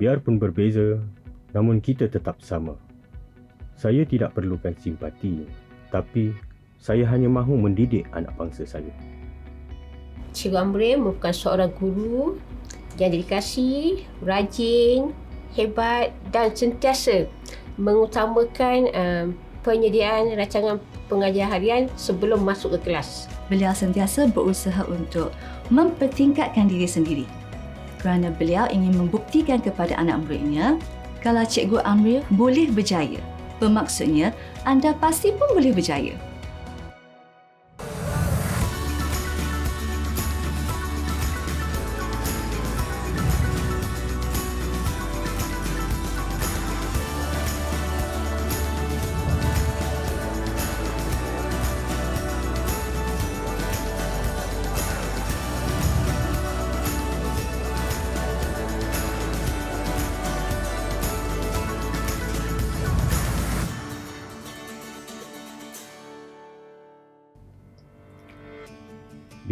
Biarpun berbeza, namun kita tetap sama. Saya tidak perlukan simpati, tapi saya hanya mahu mendidik anak bangsa saya. Cikgu Amril merupakan seorang guru yang dedikasi, rajin, hebat dan sentiasa mengutamakan um, penyediaan rancangan pengajian harian sebelum masuk ke kelas. Beliau sentiasa berusaha untuk mempertingkatkan diri sendiri kerana beliau ingin membuktikan kepada anak muridnya kalau Cikgu Amril boleh berjaya. Bermaksudnya, anda pasti pun boleh berjaya.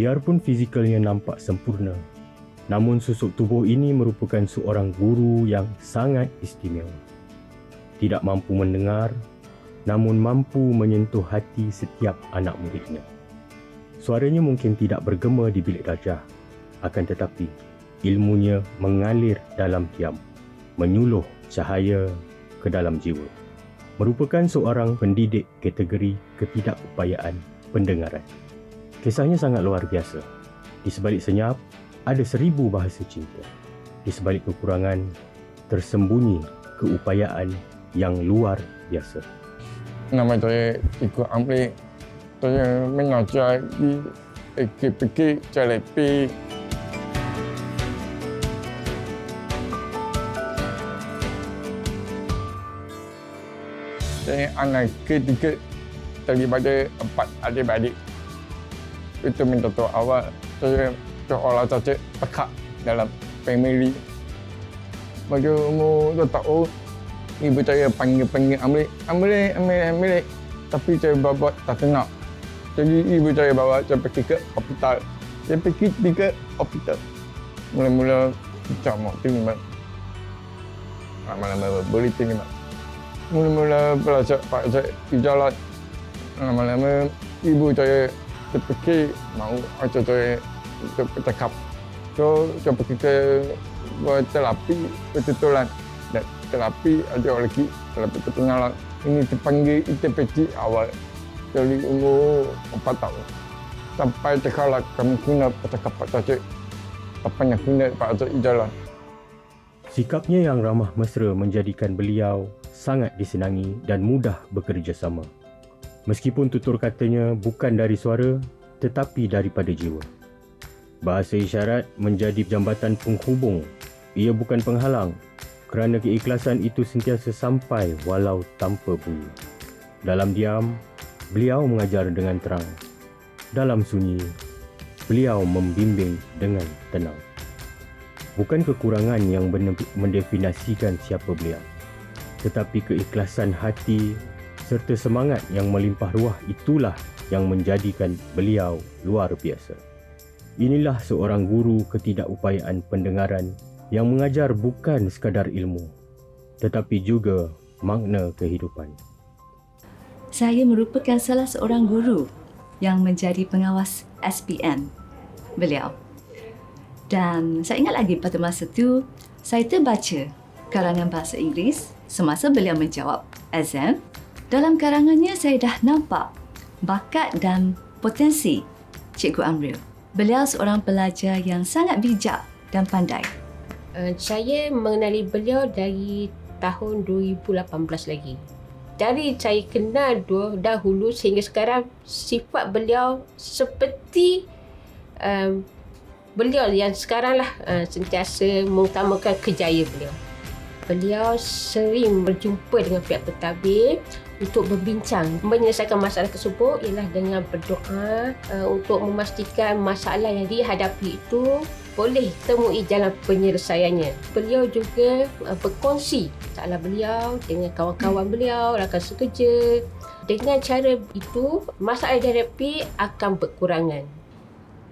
Biarpun fizikalnya nampak sempurna, namun susuk tubuh ini merupakan seorang guru yang sangat istimewa. Tidak mampu mendengar, namun mampu menyentuh hati setiap anak muridnya. Suaranya mungkin tidak bergema di bilik darjah, akan tetapi ilmunya mengalir dalam diam, menyuluh cahaya ke dalam jiwa. Merupakan seorang pendidik kategori ketidakupayaan pendengaran. Kisahnya sangat luar biasa. Di sebalik senyap, ada seribu bahasa cinta. Di sebalik kekurangan, tersembunyi keupayaan yang luar biasa. Nama saya Iko Amri. Saya mengajar di AKPK Jalepi. Saya anak ketiga daripada empat adik-beradik. Itu minta tahu awal saya seolah cacat pekat dalam family. Pada umur dua tahun, ibu saya panggil-panggil Amri, Amri, Amri, Amri. Tapi saya bawa tak kenal. Jadi ibu saya bawa saya pergi ke hospital. Saya pergi ke hospital. Mula-mula macam mau terima. Lama-lama boleh terima. Mula-mula belajar pak saya jalan. Lama-lama ibu saya terfikir mau macam saya bercakap. So, saya pergi ke terapi kebetulan dan terapi ada lagi terapi ketengalan ini dipanggil ITPT awal. Dari umur 4 tahun. Sampai sekarang kami guna percakapan saja. Apa yang guna Pak Azad jalan Sikapnya yang ramah mesra menjadikan beliau sangat disenangi dan mudah bekerjasama. Meskipun tutur katanya bukan dari suara tetapi daripada jiwa. Bahasa isyarat menjadi jambatan penghubung. Ia bukan penghalang kerana keikhlasan itu sentiasa sampai walau tanpa bunyi. Dalam diam, beliau mengajar dengan terang. Dalam sunyi, beliau membimbing dengan tenang. Bukan kekurangan yang mendefinisikan siapa beliau, tetapi keikhlasan hati serta semangat yang melimpah ruah itulah yang menjadikan beliau luar biasa. Inilah seorang guru ketidakupayaan pendengaran yang mengajar bukan sekadar ilmu, tetapi juga makna kehidupan. Saya merupakan salah seorang guru yang menjadi pengawas SPM beliau. Dan saya ingat lagi pada masa itu, saya terbaca karangan bahasa Inggeris semasa beliau menjawab exam. Dalam karangannya saya dah nampak bakat dan potensi Cikgu Amril. Beliau seorang pelajar yang sangat bijak dan pandai. Uh, saya mengenali beliau dari tahun 2018 lagi. Dari saya kenal dua dahulu sehingga sekarang sifat beliau seperti um, beliau yang sekarang lah uh, sentiasa mengutamakan kejayaan beliau. Beliau sering berjumpa dengan pihak pentadbir untuk berbincang menyelesaikan masalah tersebut ialah dengan berdoa uh, untuk memastikan masalah yang dihadapi itu boleh temui jalan penyelesaiannya. Beliau juga uh, berkongsi masalah beliau dengan kawan-kawan beliau, rakan sekerja. Dengan cara itu, masalah dihadapi akan berkurangan.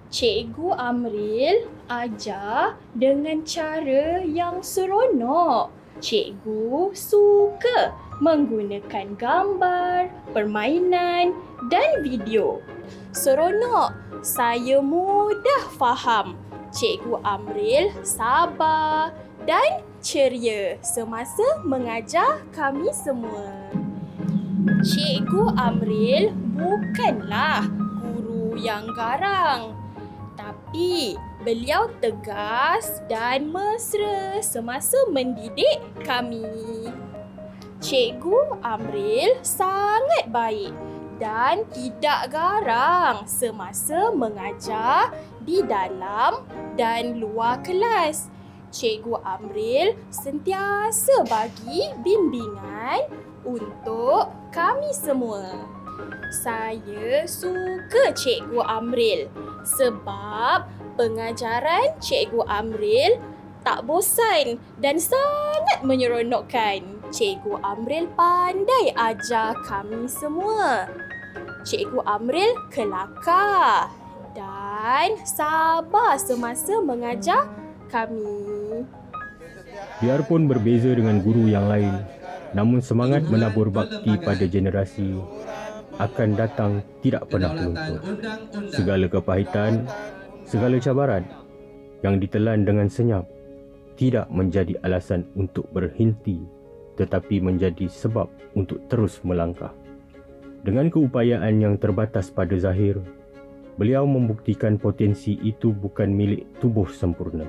Cikgu Amril ajar dengan cara yang seronok. Cikgu suka menggunakan gambar, permainan dan video. Seronok, saya mudah faham. Cikgu Amril sabar dan ceria semasa mengajar kami semua. Cikgu Amril bukanlah guru yang garang. Tapi beliau tegas dan mesra semasa mendidik kami. Cikgu Amril sangat baik dan tidak garang semasa mengajar di dalam dan luar kelas. Cikgu Amril sentiasa bagi bimbingan untuk kami semua. Saya suka Cikgu Amril sebab pengajaran Cikgu Amril tak bosan dan sangat menyeronokkan. Cikgu Amril pandai ajar kami semua. Cikgu Amril kelakar dan sabar semasa mengajar kami. Biarpun berbeza dengan guru yang lain, namun semangat menabur bakti pada generasi akan datang tidak pernah luntur. Segala kepahitan, segala cabaran yang ditelan dengan senyap tidak menjadi alasan untuk berhenti tetapi menjadi sebab untuk terus melangkah. Dengan keupayaan yang terbatas pada zahir, beliau membuktikan potensi itu bukan milik tubuh sempurna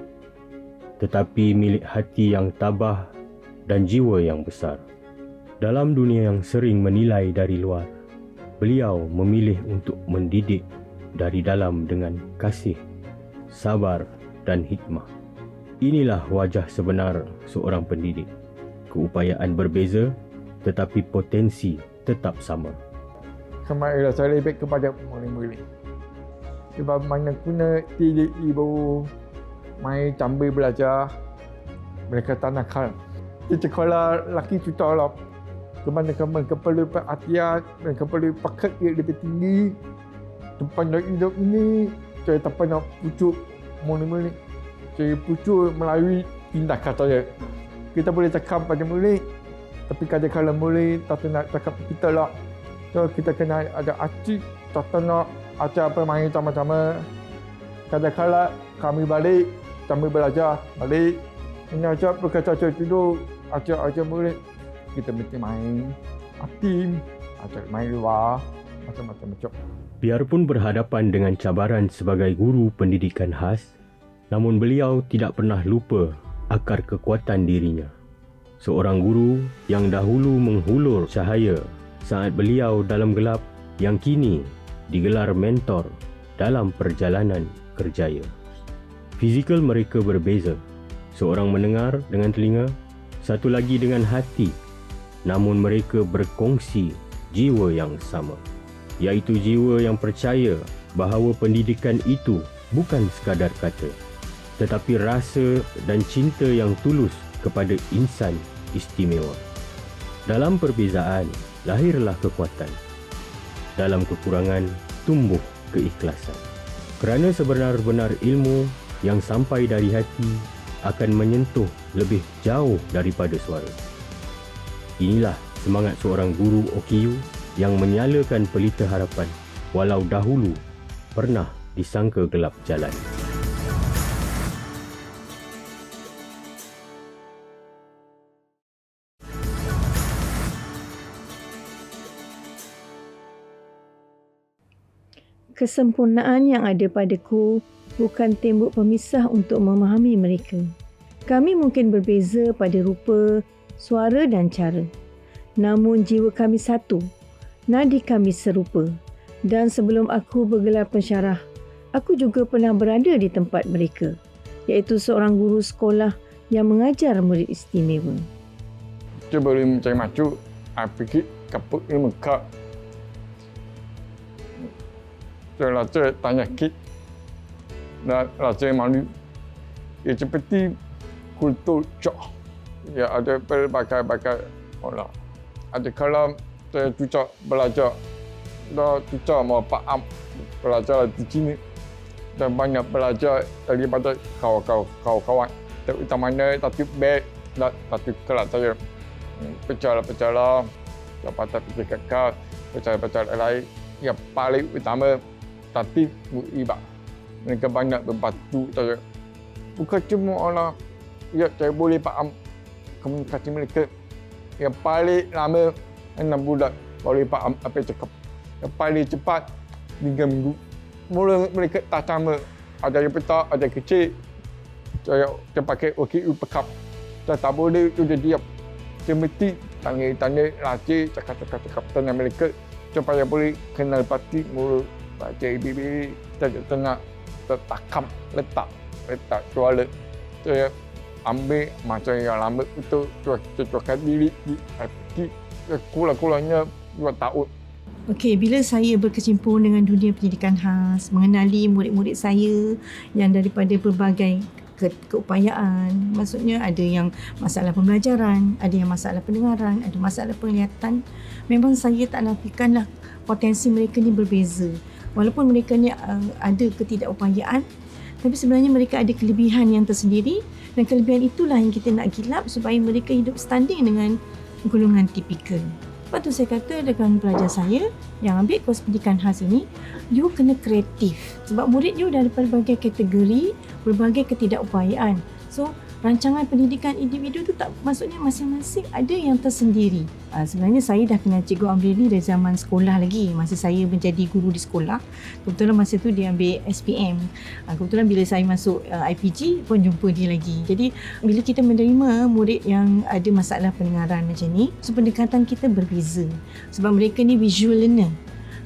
tetapi milik hati yang tabah dan jiwa yang besar. Dalam dunia yang sering menilai dari luar, beliau memilih untuk mendidik dari dalam dengan kasih, sabar dan hikmah. Inilah wajah sebenar seorang pendidik. Keupayaan berbeza tetapi potensi tetap sama. Kemarin saya lebih kepada murid-murid. Sebab mana guna tidak ibu main cambil belajar mereka tak nakal. Di sekolah laki kita lah kemana-kemana kepala perhatian dan kepala pakat dia lebih tinggi tempat nak hidup ini saya tak pernah pucuk murid-murid saya pucuk melalui tindakan saya kita boleh cakap pada murid tapi kadang-kadang murid tak nak cakap kita lah. So kita kena ada acik tak nak ajar permain sama-sama. Kadang-kadang kami balik kami belajar balik. Mengajar berkata ajar tidur ajar-ajar murid. Kita mesti main tim ajar main luar macam-macam macam. Biarpun berhadapan dengan cabaran sebagai guru pendidikan khas, namun beliau tidak pernah lupa akar kekuatan dirinya. Seorang guru yang dahulu menghulur cahaya saat beliau dalam gelap yang kini digelar mentor dalam perjalanan kerjaya. Fizikal mereka berbeza. Seorang mendengar dengan telinga, satu lagi dengan hati. Namun mereka berkongsi jiwa yang sama, iaitu jiwa yang percaya bahawa pendidikan itu bukan sekadar kata, tetapi rasa dan cinta yang tulus kepada insan istimewa. Dalam perbezaan, lahirlah kekuatan. Dalam kekurangan, tumbuh keikhlasan. Kerana sebenar-benar ilmu yang sampai dari hati akan menyentuh lebih jauh daripada suara. Inilah semangat seorang guru OKU yang menyalakan pelita harapan walau dahulu pernah disangka gelap jalan. Kesempurnaan yang ada padaku bukan tembok pemisah untuk memahami mereka. Kami mungkin berbeza pada rupa, suara dan cara. Namun jiwa kami satu, nadi kami serupa. Dan sebelum aku bergelar pensyarah, aku juga pernah berada di tempat mereka, iaitu seorang guru sekolah yang mengajar murid istimewa. Cuba boleh mencari macu, saya fikir kapuk ilmu kak. Saya rasa tanya kit dan rasa malu. Ia seperti kultur cok. Ya ada pelbagai-bagai orang. Ada kalau saya cucak belajar, dah cucak mau faham belajar di sini. dan banyak belajar daripada kawan-kawan terutamanya satu beg dan satu kelas saya pecalang-pecalang dapatan PKK pecalang-pecalang lain yang paling utama tapi muibah mereka banyak membantu saya bukan cuma orang ya saya boleh faham komunikasi mereka. Yang paling lama enam bulan boleh faham apa yang cakap. Yang paling cepat tiga minggu. Mula mereka tak sama. Ada yang besar ada yang kecil. Saya saya pakai OKU pekap. Saya tak boleh dia diam. Saya mesti tanya-tanya latih cakap-cakap-cakap dengan mereka. Supaya boleh kenal pasti mula baca ABB saya tengah tertakam letak letak suara saya ambil masa yang lama untuk cuakan diri di FT kurang-kurangnya 2 tahun Okey, bila saya berkecimpung dengan dunia pendidikan khas, mengenali murid-murid saya yang daripada berbagai ke, keupayaan. Maksudnya ada yang masalah pembelajaran, ada yang masalah pendengaran, ada masalah penglihatan. Memang saya tak nafikanlah potensi mereka ni berbeza. Walaupun mereka ni uh, ada ketidakupayaan, tapi sebenarnya mereka ada kelebihan yang tersendiri dan kelebihan itulah yang kita nak gilap supaya mereka hidup standing dengan golongan tipikal. Lepas tu saya kata dengan pelajar saya yang ambil kos pendidikan khas ini, you kena kreatif. Sebab murid you dari berbagai kategori, berbagai ketidakupayaan. So, rancangan pendidikan individu tu tak maksudnya masing-masing ada yang tersendiri. Uh, sebenarnya saya dah kenal Cikgu Amreli dari zaman sekolah lagi. Masa saya menjadi guru di sekolah. Kebetulan masa tu dia ambil SPM. Uh, kebetulan bila saya masuk uh, IPG pun jumpa dia lagi. Jadi bila kita menerima murid yang ada masalah pendengaran macam ni, so pendekatan kita berbeza. Sebab mereka ni visual learner.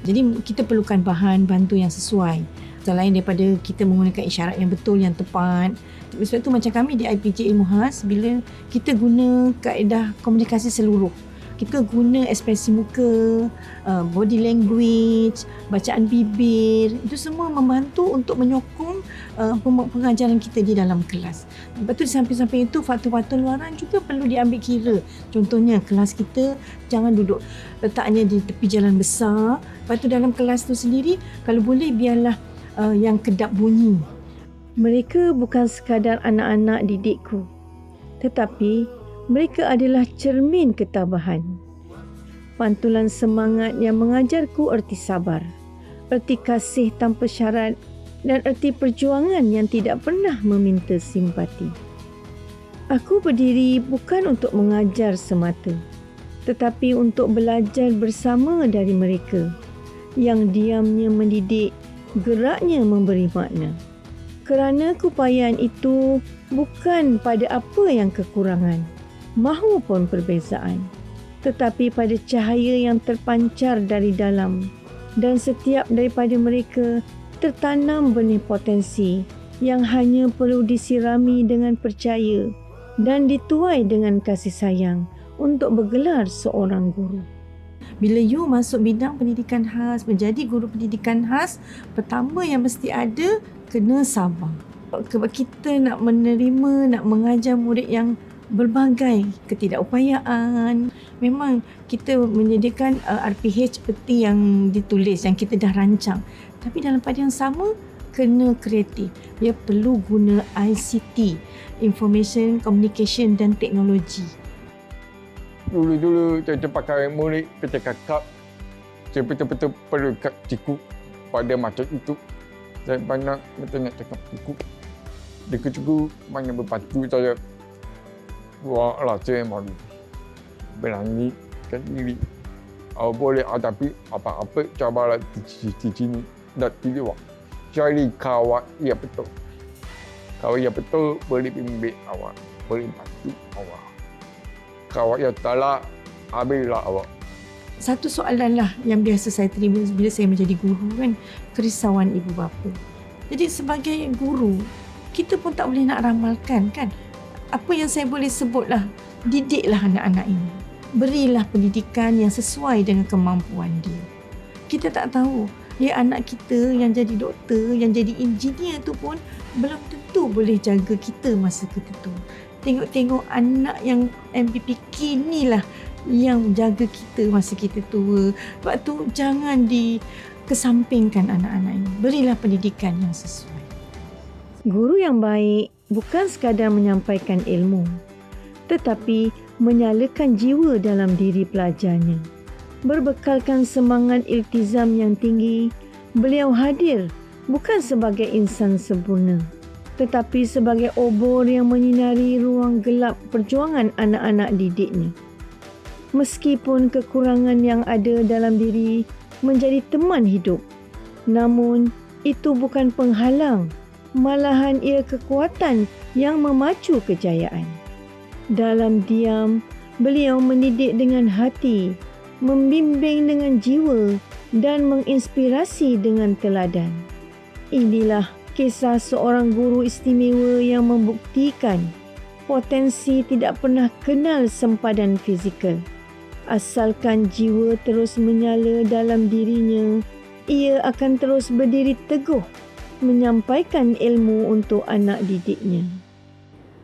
Jadi kita perlukan bahan bantu yang sesuai. Selain daripada kita menggunakan isyarat yang betul, yang tepat. Sebab tu macam kami di IPJ Ilmu Khas, bila kita guna kaedah komunikasi seluruh. Kita guna ekspresi muka, uh, body language, bacaan bibir. Itu semua membantu untuk menyokong uh, pengajaran kita di dalam kelas. Lepas tu di samping-samping itu, faktor-faktor luaran juga perlu diambil kira. Contohnya, kelas kita jangan duduk letaknya di tepi jalan besar. Lepas tu dalam kelas tu sendiri, kalau boleh biarlah uh, yang kedap bunyi. Mereka bukan sekadar anak-anak didikku, tetapi mereka adalah cermin ketabahan. Pantulan semangat yang mengajarku erti sabar, erti kasih tanpa syarat dan erti perjuangan yang tidak pernah meminta simpati. Aku berdiri bukan untuk mengajar semata, tetapi untuk belajar bersama dari mereka yang diamnya mendidik geraknya memberi makna. Kerana keupayaan itu bukan pada apa yang kekurangan, mahupun perbezaan, tetapi pada cahaya yang terpancar dari dalam dan setiap daripada mereka tertanam benih potensi yang hanya perlu disirami dengan percaya dan dituai dengan kasih sayang untuk bergelar seorang guru. Bila you masuk bidang pendidikan khas, menjadi guru pendidikan khas, pertama yang mesti ada, kena sabar. Sebab kita nak menerima, nak mengajar murid yang berbagai ketidakupayaan. Memang kita menyediakan uh, RPH seperti yang ditulis, yang kita dah rancang. Tapi dalam pada yang sama, kena kreatif. Dia perlu guna ICT, Information, Communication dan Teknologi dulu-dulu saya pakai murid pecah kakak saya betul-betul perlu kat cikgu pada masa itu saya banyak betul nak cakap cikgu cikgu cikgu banyak berbantu saya. Buat lah saya mahu berani kan diri. Oh, boleh hadapi apa-apa cabaran di sini dan di luar cari kawan yang betul. Kawan yang betul boleh bimbing awak. Boleh bantu awak. Kawat yang talak habislah awak satu soalan lah yang biasa saya terima bila saya menjadi guru kan kerisauan ibu bapa. Jadi sebagai guru kita pun tak boleh nak ramalkan kan. Apa yang saya boleh sebutlah didiklah anak-anak ini. Berilah pendidikan yang sesuai dengan kemampuan dia. Kita tak tahu ya anak kita yang jadi doktor yang jadi engineer tu pun belum tentu boleh jaga kita masa tu tengok-tengok anak yang MPPK ni lah yang jaga kita masa kita tua. Sebab tu jangan dikesampingkan anak-anak ini. Berilah pendidikan yang sesuai. Guru yang baik bukan sekadar menyampaikan ilmu, tetapi menyalakan jiwa dalam diri pelajarnya. Berbekalkan semangat iltizam yang tinggi, beliau hadir bukan sebagai insan sempurna, tetapi sebagai obor yang menyinari ruang gelap perjuangan anak-anak didiknya. Meskipun kekurangan yang ada dalam diri menjadi teman hidup, namun itu bukan penghalang, malahan ia kekuatan yang memacu kejayaan. Dalam diam, beliau mendidik dengan hati, membimbing dengan jiwa dan menginspirasi dengan teladan. Inilah kisah seorang guru istimewa yang membuktikan potensi tidak pernah kenal sempadan fizikal. Asalkan jiwa terus menyala dalam dirinya, ia akan terus berdiri teguh menyampaikan ilmu untuk anak didiknya.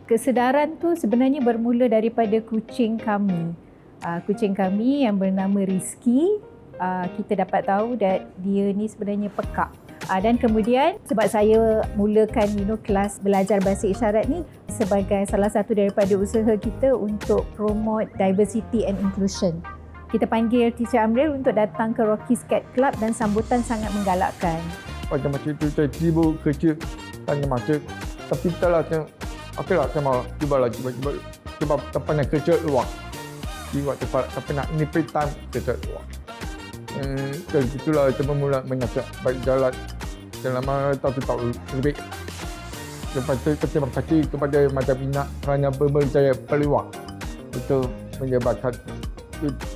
Kesedaran tu sebenarnya bermula daripada kucing kami. Uh, kucing kami yang bernama Rizky, uh, kita dapat tahu dia ni sebenarnya pekak. Uh, dan kemudian sebab saya mulakan you know, kelas belajar bahasa isyarat ni sebagai salah satu daripada usaha kita untuk promote diversity and inclusion. Kita panggil Teacher Amril untuk datang ke Rocky Scat Club dan sambutan sangat menggalakkan. Pada masa itu saya tiba kerja tanya masa tapi tak lah saya okey lah saya mau cuba lah cuba cuba cuba tempat nak kerja luar waktu cepat tapi nak ini free time kerja luar eh, dari situlah saya mula menyasar baik jalan. Selama satu tahun lebih lepas itu terima kasih kepada Mata Bina kerana memberi saya peluang untuk menyebabkan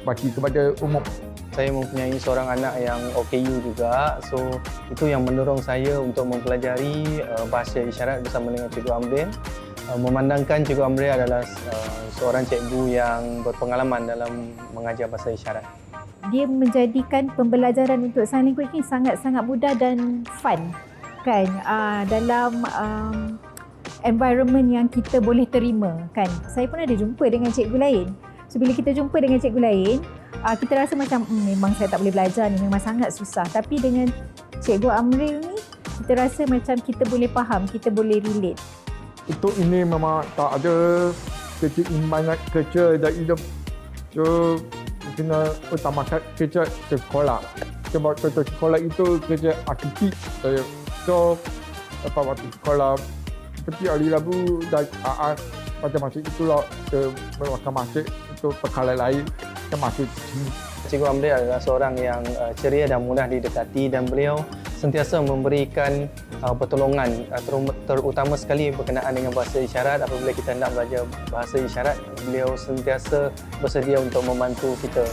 bagi kepada umum. Saya mempunyai seorang anak yang OKU juga. So itu yang mendorong saya untuk mempelajari uh, bahasa isyarat bersama dengan Cikgu Amrin. Uh, memandangkan Cikgu Amrin adalah uh, seorang cikgu yang berpengalaman dalam mengajar bahasa isyarat dia menjadikan pembelajaran untuk sign language ni sangat-sangat mudah dan fun kan? Uh, dalam um, environment yang kita boleh terima kan? Saya pun ada jumpa dengan cikgu lain. So bila kita jumpa dengan cikgu lain uh, kita rasa macam hmm, memang saya tak boleh belajar ni memang sangat susah. Tapi dengan Cikgu Amril ni kita rasa macam kita boleh faham kita boleh relate. Untuk ini memang tak ada keseimbangan kerja dan hidup. So kena utamakan kerja sekolah. Sebab contoh sekolah itu kerja akademik saya so lepas waktu sekolah seperti hari Rabu dan pada masa itulah saya meluangkan masa untuk perkara lain. Termasuk. Cikgu Amri adalah seorang yang uh, ceria dan mudah didekati dan beliau sentiasa memberikan uh, pertolongan uh, terutama sekali berkenaan dengan bahasa isyarat apabila kita nak belajar bahasa isyarat beliau sentiasa bersedia untuk membantu kita.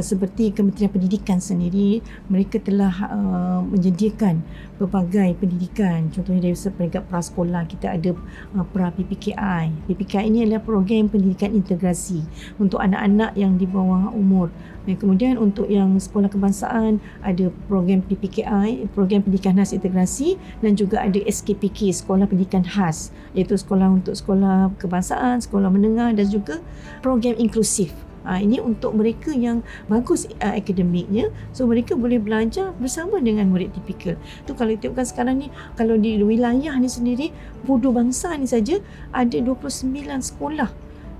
Eh, seperti Kementerian Pendidikan sendiri mereka telah uh, menyediakan pelbagai pendidikan. Contohnya dari peringkat prasekolah kita ada uh, pra PPKI PPKI ini adalah program pendidikan integrasi untuk anak-anak yang di bawah umur. Dan kemudian untuk yang sekolah kebangsaan ada program PPKI program pendidikan khas integrasi dan juga ada SKPK sekolah pendidikan khas. Iaitu sekolah untuk sekolah kebangsaan sekolah menengah dan juga program inklusif Ha, ini untuk mereka yang bagus uh, akademiknya. So mereka boleh belajar bersama dengan murid tipikal. Tu kalau tengokkan sekarang ni kalau di wilayah ni sendiri bodoh bangsa ni saja ada 29 sekolah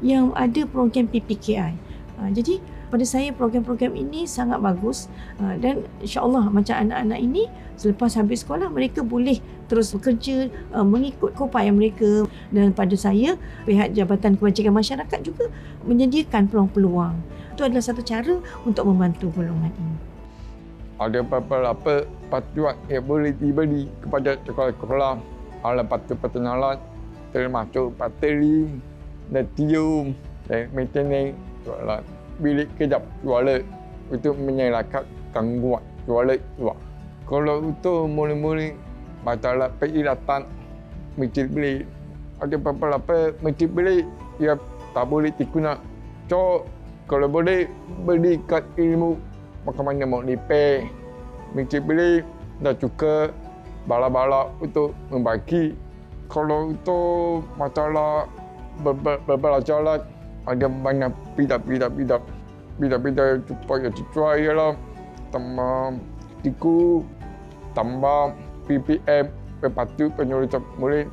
yang ada program PPKI ha, jadi pada saya program-program ini sangat bagus uh, dan insyaAllah macam anak-anak ini selepas habis sekolah mereka boleh terus bekerja uh, mengikut kopaya mereka. Dan pada saya pihak Jabatan Kebajikan Masyarakat juga menyediakan peluang-peluang. Itu adalah satu cara untuk membantu golongan ini. Ada beberapa patuan yang boleh diberi kepada sekolah-sekolah. Alat patu pertenalan termasuk bateri, lithium dan maintenance soalan bilik kejap toilet untuk menyelakat gangguan toilet luar. Kalau untuk mula-mula masalah perilatan masjid bilik ada beberapa masjid bilik yang tak boleh dikuna. So, kalau boleh berikan ilmu bagaimana mau repair masjid bilik dan juga bala-bala untuk membagi. Kalau untuk masalah berbelajar ada banyak pidap-pidap-pidap pidap-pidap supaya sesuai lah. Tambah tiku tambah PPM pepatu penulisan murid.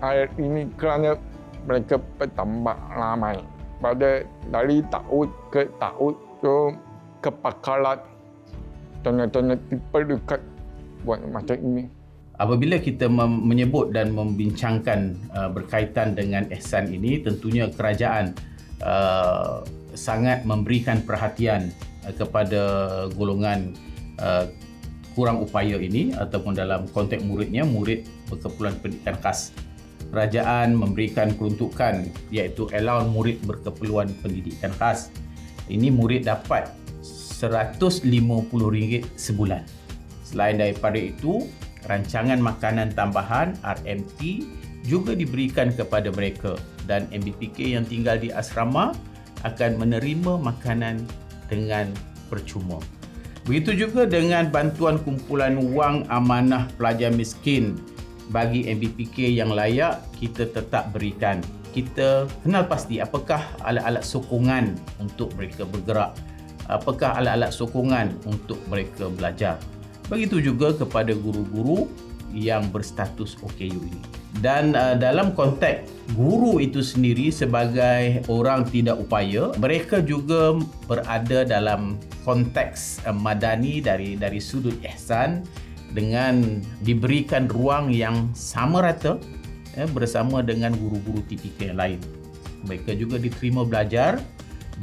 Hari ini kerana mereka bertambah ramai. Pada dari tahun ke tahun so kepakaran tanda-tanda diperlukan buat masa ini. Apabila kita menyebut dan membincangkan uh, berkaitan dengan ihsan ini, tentunya kerajaan uh, sangat memberikan perhatian uh, kepada golongan uh, kurang upaya ini ataupun dalam konteks muridnya, murid berkeperluan pendidikan khas. Kerajaan memberikan peruntukan iaitu allowance murid berkeperluan pendidikan khas. Ini murid dapat RM150 sebulan. Selain daripada itu, rancangan makanan tambahan RMT juga diberikan kepada mereka dan MBPK yang tinggal di asrama akan menerima makanan dengan percuma. Begitu juga dengan bantuan kumpulan wang amanah pelajar miskin bagi MBPK yang layak kita tetap berikan. Kita kenal pasti apakah alat-alat sokongan untuk mereka bergerak. Apakah alat-alat sokongan untuk mereka belajar. Begitu juga kepada guru-guru yang berstatus OKU ini. Dan uh, dalam konteks guru itu sendiri sebagai orang tidak upaya, mereka juga berada dalam konteks uh, madani dari dari sudut ihsan dengan diberikan ruang yang sama rata eh, bersama dengan guru-guru tipikal yang lain. Mereka juga diterima belajar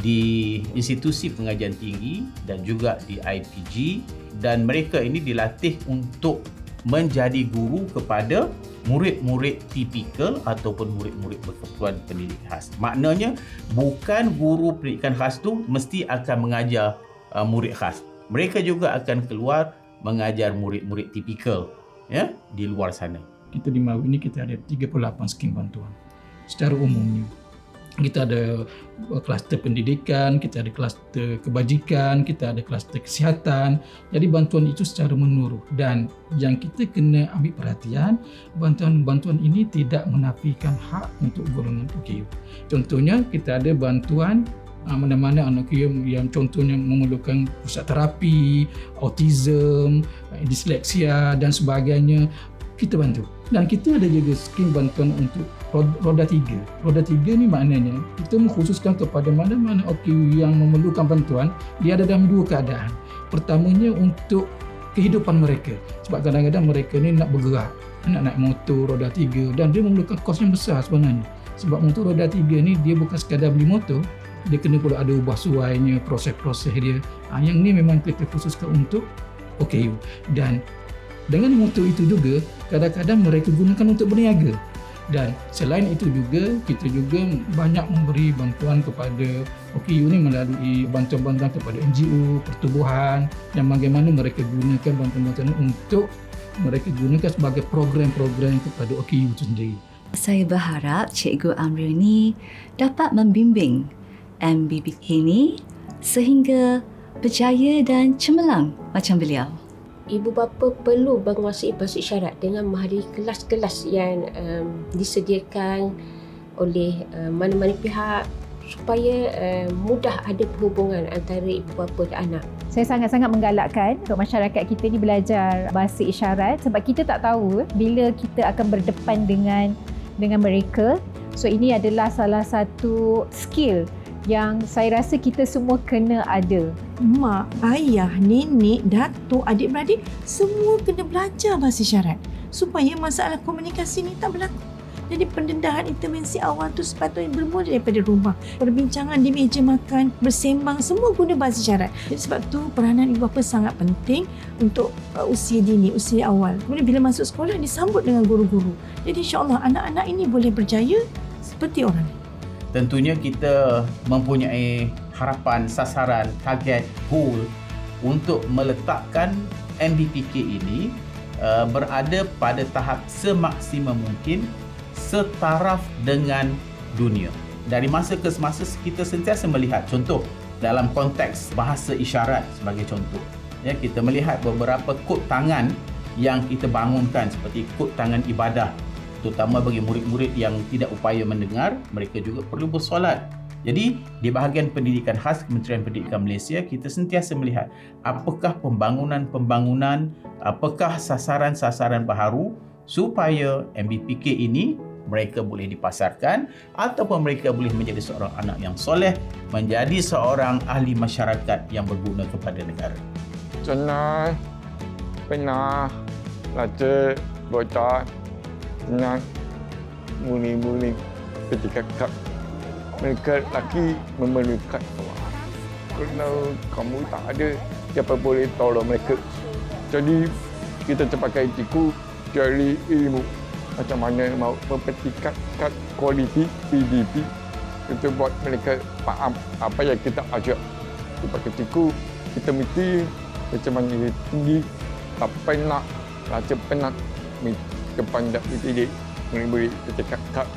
di institusi pengajian tinggi dan juga di IPG dan mereka ini dilatih untuk menjadi guru kepada murid-murid tipikal ataupun murid-murid berkeperluan pendidikan khas. Maknanya bukan guru pendidikan khas tu mesti akan mengajar uh, murid khas. Mereka juga akan keluar mengajar murid-murid tipikal ya di luar sana. Kita di Mawi ini kita ada 38 skim bantuan. Secara umumnya kita ada kluster pendidikan, kita ada kluster kebajikan, kita ada kluster kesihatan. Jadi bantuan itu secara menurut dan yang kita kena ambil perhatian, bantuan-bantuan ini tidak menafikan hak untuk golongan OKU. Contohnya kita ada bantuan uh, mana-mana anak yang, yang contohnya memerlukan pusat terapi, autism, disleksia dan sebagainya kita bantu. Dan kita ada juga skim bantuan untuk roda tiga. Roda tiga ni maknanya kita mengkhususkan kepada mana-mana OKU yang memerlukan bantuan, dia ada dalam dua keadaan. Pertamanya untuk kehidupan mereka. Sebab kadang-kadang mereka ni nak bergerak, nak naik motor roda tiga dan dia memerlukan kos yang besar sebenarnya. Sebab motor roda tiga ni dia bukan sekadar beli motor, dia kena pula ada ubah suainya, proses-proses dia. Ha, yang ni memang kita khususkan untuk OKU. Dan dengan motor itu juga kadang-kadang mereka gunakan untuk berniaga dan selain itu juga kita juga banyak memberi bantuan kepada OKU ni melalui bantuan-bantuan kepada NGO, pertubuhan yang bagaimana mereka gunakan bantuan-bantuan untuk mereka gunakan sebagai program-program kepada OKU itu sendiri. Saya berharap Cikgu Amril ni dapat membimbing MBBK ni sehingga berjaya dan cemerlang macam beliau ibu bapa perlu menguasai bahasa isyarat dengan menghadiri kelas-kelas yang um, disediakan oleh um, mana-mana pihak supaya um, mudah ada perhubungan antara ibu bapa dan anak. Saya sangat-sangat menggalakkan untuk masyarakat kita ni belajar bahasa isyarat sebab kita tak tahu bila kita akan berdepan dengan dengan mereka. So ini adalah salah satu skill yang saya rasa kita semua kena ada. Mak, ayah, nenek, datuk, adik-beradik semua kena belajar bahasa isyarat supaya masalah komunikasi ni tak berlaku. Jadi pendedahan intervensi awal tu sepatutnya bermula daripada rumah. Perbincangan di meja makan, bersembang, semua guna bahasa isyarat. Jadi sebab tu peranan ibu bapa sangat penting untuk uh, usia dini, usia awal. Kemudian bila masuk sekolah disambut dengan guru-guru. Jadi insyaAllah anak-anak ini boleh berjaya seperti orang lain tentunya kita mempunyai harapan, sasaran, target, goal untuk meletakkan MBPK ini uh, berada pada tahap semaksimum mungkin setaraf dengan dunia. Dari masa ke semasa kita sentiasa melihat contoh dalam konteks bahasa isyarat sebagai contoh. Ya, kita melihat beberapa kod tangan yang kita bangunkan seperti kod tangan ibadah terutama bagi murid-murid yang tidak upaya mendengar, mereka juga perlu bersolat. Jadi, di bahagian pendidikan khas Kementerian Pendidikan Malaysia, kita sentiasa melihat apakah pembangunan-pembangunan, apakah sasaran-sasaran baharu supaya MBPK ini mereka boleh dipasarkan ataupun mereka boleh menjadi seorang anak yang soleh, menjadi seorang ahli masyarakat yang berguna kepada negara. Senang, pernah, baca, baca, senang, muni-muni, ketika kak mereka lelaki memerlukan Allah. Kalau kamu tak ada, siapa boleh tolong mereka? Jadi, kita terpakai ciku cari ilmu macam mana mau mempertingkatkan kualiti PDP kita buat mereka faham apa yang kita ajak pakai ciku kita mesti macam mana tinggi tak penat rasa penat pendidik murid-murid kita cakap